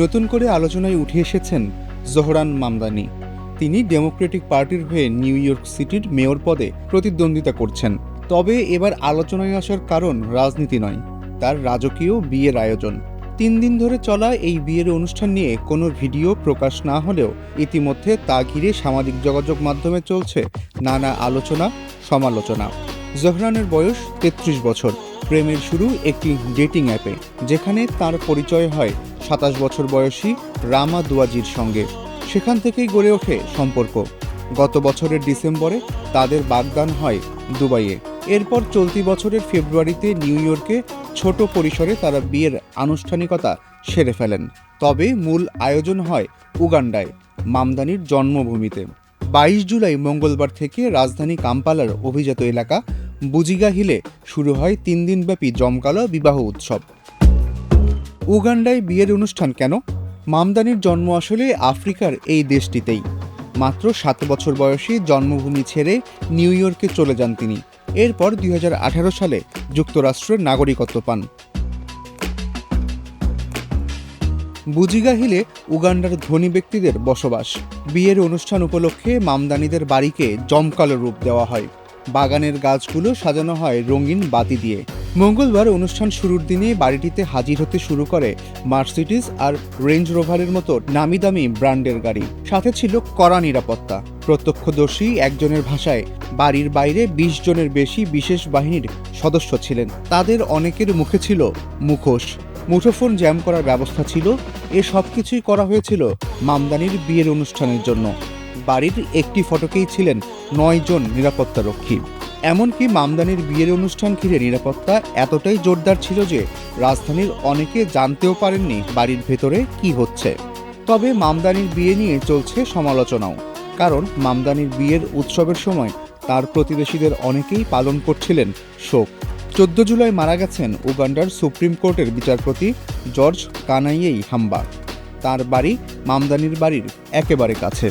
নতুন করে আলোচনায় উঠে এসেছেন জোহরান মামদানি। তিনি ডেমোক্রেটিক পার্টির হয়ে নিউ ইয়র্ক সিটির মেয়র পদে প্রতিদ্বন্দ্বিতা করছেন। তবে এবার আলোচনায় আসার কারণ রাজনীতি নয়, তার রাজকীয় বিয়ের আয়োজন। তিন দিন ধরে চলা এই বিয়ের অনুষ্ঠান নিয়ে কোনো ভিডিও প্রকাশ না হলেও ইতিমধ্যে তা ঘিরে সামাজিক যোগাযোগ মাধ্যমে চলছে নানা আলোচনা, সমালোচনা। জহরানের বয়স তেত্রিশ বছর। প্রেমের শুরু একটি ডেটিং অ্যাপে, যেখানে তার পরিচয় হয় সাতাশ বছর বয়সী রামা দুয়াজির সঙ্গে। সেখান থেকেই গড়ে ওঠে সম্পর্ক। গত বছরের ডিসেম্বরে তাদের বাগদান হয় দুবাইয়ে। এরপর চলতি বছরের ফেব্রুয়ারিতে নিউ ইয়র্কে ছোট পরিসরে তারা বিয়ের আনুষ্ঠানিকতা সেরে ফেলেন। তবে মূল আয়োজন হয় উগান্ডায়, মামদানির জন্মভূমিতে। বাইশ জুলাই মঙ্গলবার থেকে রাজধানী কাম্পালার অভিজাত এলাকা বুজিগা হিলে শুরু হয় তিন দিনব্যাপী জমকালো বিবাহ উৎসব। উগান্ডায় বিয়ের অনুষ্ঠান কেন? মামদানির জন্ম আসলে আফ্রিকার এই দেশটিতেই। মাত্র সাত বছর বয়সে জন্মভূমি ছেড়ে নিউ ইয়র্কে চলে যান তিনি। এরপর দুই হাজার আঠারো সালে যুক্তরাষ্ট্রের নাগরিকত্ব পান। বুজিগা হিলে উগান্ডার ধনী ব্যক্তিদের বসবাস। বিয়ের অনুষ্ঠান উপলক্ষে মামদানিদের বাড়িকে জমকালো রূপ দেওয়া হয়। বাগানের গাছগুলো সাজানো হয় রঙিন বাতি দিয়ে। মঙ্গলবার অনুষ্ঠান শুরুর দিনে বাড়িটিতে হাজির হতে শুরু করে মার্সিডিস আর রেঞ্জ রোভারের মতো নামি দামি ব্র্যান্ডের গাড়ি। সাথে ছিল কড়া নিরাপত্তা। প্রত্যক্ষদর্শী একজনের ভাষায় বাড়ির বাইরে বিশ জনের বেশি বিশেষ বাহিনীর সদস্য ছিলেন। তাদের অনেকের মুখে ছিল মুখোশ। মুঠোফোন জ্যাম করার ব্যবস্থা ছিল। এ সব কিছুই করা হয়েছিল মামদানির বিয়ের অনুষ্ঠানের জন্য। বাড়ির একটি ফটকেই ছিলেন নয় জন নিরাপত্তারক্ষী। এমনকি মামদানির বিয়ের অনুষ্ঠান ঘিরে নিরাপত্তা এতটাই জোরদার ছিল যে রাজধানীর অনেকে জানতেও পারেননি বাড়ির ভেতরে কি হচ্ছে। তবে মামদানির বিয়ে নিয়ে চলছে সমালোচনাও, কারণ মামদানির বিয়ের উৎসবের সময় তার প্রতিবেশীদের অনেকেই পালন করছিলেন শোক। চোদ্দ জুলাই মারা গেছেন উগান্ডার সুপ্রিম কোর্টের বিচারপতি জর্জ কানাইয়েই হাম্বা। তার বাড়ি মামদানির বাড়ির একেবারে কাছে।